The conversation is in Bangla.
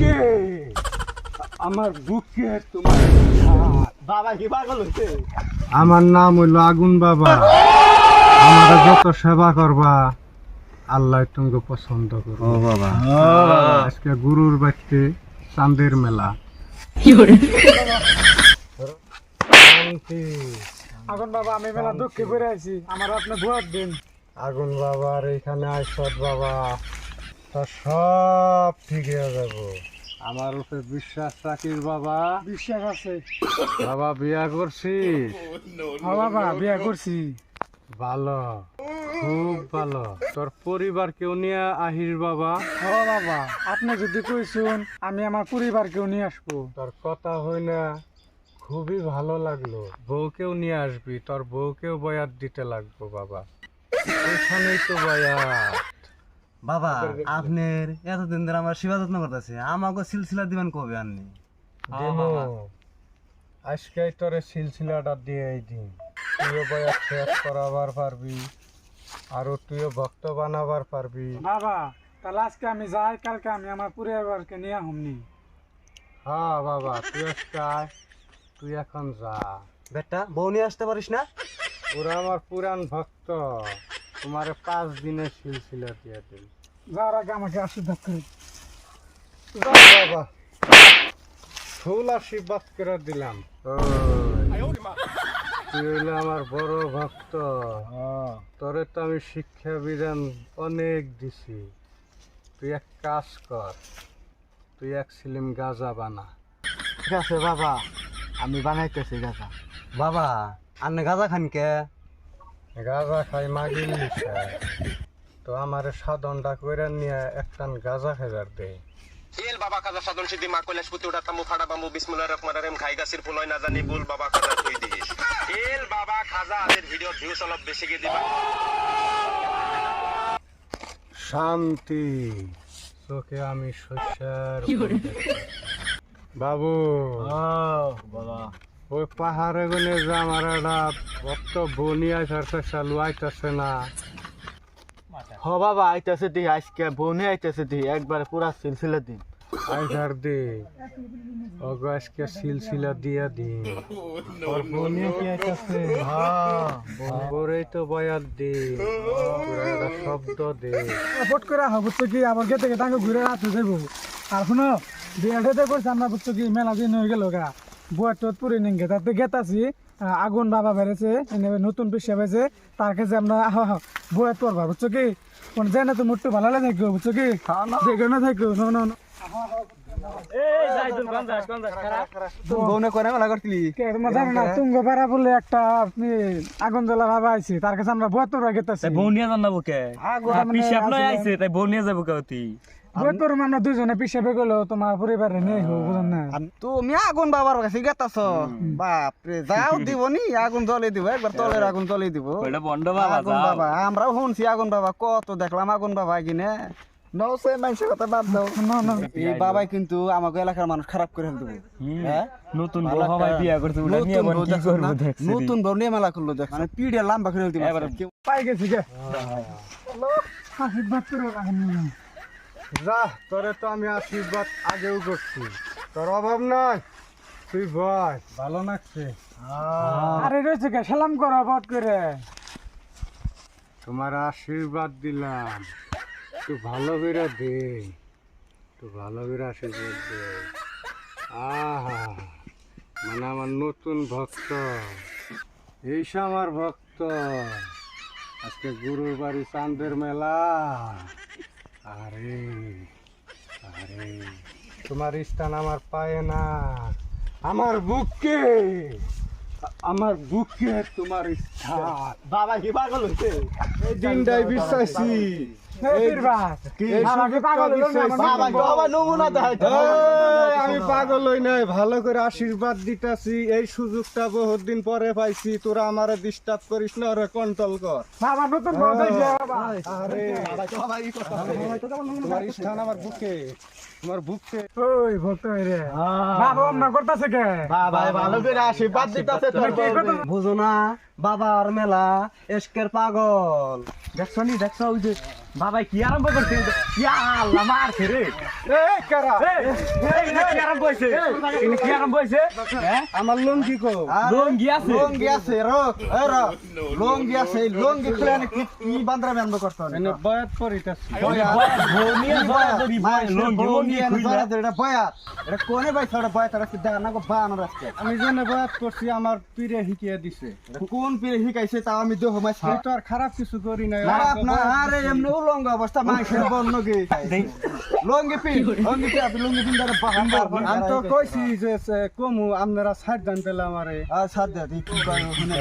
বুকে আমার বুকে তোমার বাবা কি পাগল হইছে? আমার নাম হইল আগুন বাবা। আমার যত সেবা করবা আল্লাহ তুমি পছন্দ করো বাবা। আজকে গুরুর বাড়িতে চাঁদের মেলা। এখন বাবা আমি মেলা দুঃখে পড়ে আছি। আমার আপনি ভোট দিন। আগুন বাবার এইখানে আইসত বাবা। তা সব ঠিক হয়ে যাব। আমার উপরে বিশ্বাস রাখিস বাবা। বিশ্বাস আছে। বাবা বিয়া করছিস হ্যাঁ বাবা বিয়া করছি। ভালো খুব ভালো। তোর পরিবার কেউ নিয়ে আহিস বাবা। হ বাবা আপনি যদি কইছুন আমি আমার পরিবারকেও নিয়ে আসব। তোর কথা হই না খুবই ভালো লাগল। বউকেও নিয়ে আসবি তোর বউকেও বয়াত দিতে লাগবো বাবা। ওইখানেই তো বয়াত। বাবা আপনার এতদিন ধরে আমার সেবা যত্ন করতেছে আমাকে সিলসিলা দিবেন কবে আননি আজকে তোরে সিলসিলাটা দিয়ে দিন। তুইও বয়স শেষ করাবার পারবি আরও তুইও ভক্ত বানাবার পারবি। বাবা তাহলে আজকে আমি যাই কালকে আমি আমার পরিবারকে নিয়ে হমনি হ্যাঁ বাবা তুই আজকে তুই এখন যা। বেটা বউ নিয়ে আসতে পারিস না? ওরা আমার পুরান ভক্ত। তোমারে পাঁচ দিনের সিলসিলা দিয়ে দিন যাওয়ার আগে আমাকে আশীর্বাদ করে। বাবা ফুল আশীর্বাদ করে দিলাম। তুই হইলে আমার বড় ভক্ত। তোরে তো আমি শিক্ষা বিধান অনেক দিছি। তুই এক কাজ কর। তুই এক সিলিম গাজা বানা। ঠিক আছে বাবা। আমি বানাইতেছি গাজা। বাবা আপনি গাজা খান কে? গাজা খাই নিশায় তো আমার সাধনটা করে নিয়ে একটান গাজা খেজার দে। এল বাবা কাজা সাধন সিদ্ধি মা কৈলাস পুতি উঠা তামু ফাড়া বামু বিসমুল্লাহ রহমান রহিম খাই গাছির ফুলয় না জানি বুল বাবা খাজা থই দিস। এল বাবা খাজা আদের ভিডিও ভিউস অলপ বেশি গে দিবা। শান্তি চোখে আমি শস্যের বাবা ওই পাহাড়ে গনে যে আমার একটা ভক্ত বনিয়া ফেরতে চালু আইতাছে না। হ বাবা, আইতেছে দি, আজকে বনে আইতেছে দি, একবার পুরা সিলসিলা দিন। আইধার দে অগো আজকে সিলসিলা দিয়া দি বনিয়া কি আইতাছে? হ্যাঁ ওরেই তো বয়াত দে শব্দ দে। ভোট করে বুঝছ কি আবার গেতে গেতে ঘুরে রাখতে যাব আর শুনো বিয়াটা করছে আমরা বুঝছ কি মেলা দিন হয়ে গেল গা। বুয়ার টোত পুরি নিঙ্গে। তাতে গেতাছি আগুন বাবা বেড়েছে এনে নতুন পিসা বেছে তার কাছে আমরা আহ বুয়ার পড়বা বুঝছ কি? কোন যায় না তো মুট্টু ভালো লাগে থাকব বুঝছ কি? দেখো না। থাকব না না কে একটা আপনি আগুন জ্বলা আইছে তার কাছে আমরা বুয়ার তোরা গেতাছি। বউ নিয়ে যান না বুকে। আগুন আইছে তাই বউ নিয়ে যাব কেউতি আমরা দুজনে পিসাবে গেলো তোমার পরিবারে নেই হোক বুঝলেন না? তুমি আগুন বাবার কাছে গেতাছ। বাপরে যাও দিবনি আগুন জ্বলে দিব একবার তলের আগুন জ্বলে দিব। ওইটা বন্ড বাবা আগুন বাবা আমরাও শুনছি আগুন বাবা কত দেখলাম আগুন বাবা কিনে নসে মানুষের কথা বাদ দাও। না না এই বাবাই কিন্তু আমাকে এলাকার মানুষ খারাপ করে দেবো হ্যাঁ? নতুন বউ হবাই বিয়া নিয়ে নতুন কি দেখছ করব নতুন বউ নিয়ে মেলা করল দেখ মানে পিড়ে লম্বা করে দিব পাই গেছি গে। আশীর্বাদ করে রাখেন। না। যা তোরে তো আমি আশীর্বাদ আগেও করছি। তোর অভাব নাই। তুই বয় ভালো লাগছে? আরে রয়েছে কে? সালাম করো বট করে। তোমার আশীর্বাদ দিলাম। তুই ভালো করে দে। তুই ভালো করে আশীর্বাদ দে। আহা। মানে আমার নতুন ভক্ত। এইসব আমার ভক্ত। আজকে গুরুর বাড়ি চাঁদের মেলা। আরে আরে তোমার স্থান আমার পায়ে না। আমার বুকে আমার বুকে তোমার স্থান। বাবা কি পাগল হইছে? এই দিনটাই বিশ্বাসী। আমি পাগল হই নাই ভালো করে আশীর্বাদ দিতাছি। এই সুযোগটা বহুত দিন পরে পাইছি। তোরা আমারে ডিস্টার্ব করিস না ওরে কন্ট্রোল কর। বাবা নতুন বউ দেখলে বাবা। আরে। তোমার স্থান আমার বুকে। তোমার বুকে ওই ভক্ত রে। বাবা অন্য করতেছে কে? বাবা ভালো করে আশীর্বাদ দিতাছে তোর বুঝো না বাবার মেলা এসকের পাগল। দেখছ নি দেখছ ওই যে বাবা কি আরম্ভ করছে? আল্লাহ মারছে রে। কি আরম্ভ হয়েছে? কি আরম্ভ হয়েছে? হ্যাঁ? আমার লঙ্গি কো। লঙ্গি আছে? লঙ্গি আছে রো লঙ্গি আছে লঙ্গি খুলে কি বান্দরা করতে হবে? বয়াত কোনে ভাই ছড়া বয়াত? দেখা না গো আমি জেনে বয়াত করছি আমার পীরে শিখিয়ে দিছে। কোন পীরে শিখাইছে তাও আমি দেহ মাছ তো আর খারাপ কিছু করি না খারাপ না আরে এমনি উলঙ্গ অবস্থা মাংসের বর্ণ কি? লঙ্গি পিন লঙ্গি পিন আপনি লঙ্গি পিন ধরে বাহান আমি তো কইছি যে কমু আপনারা সাত দান পেলে আমারে। আর সাত দে কি করে ওখানে।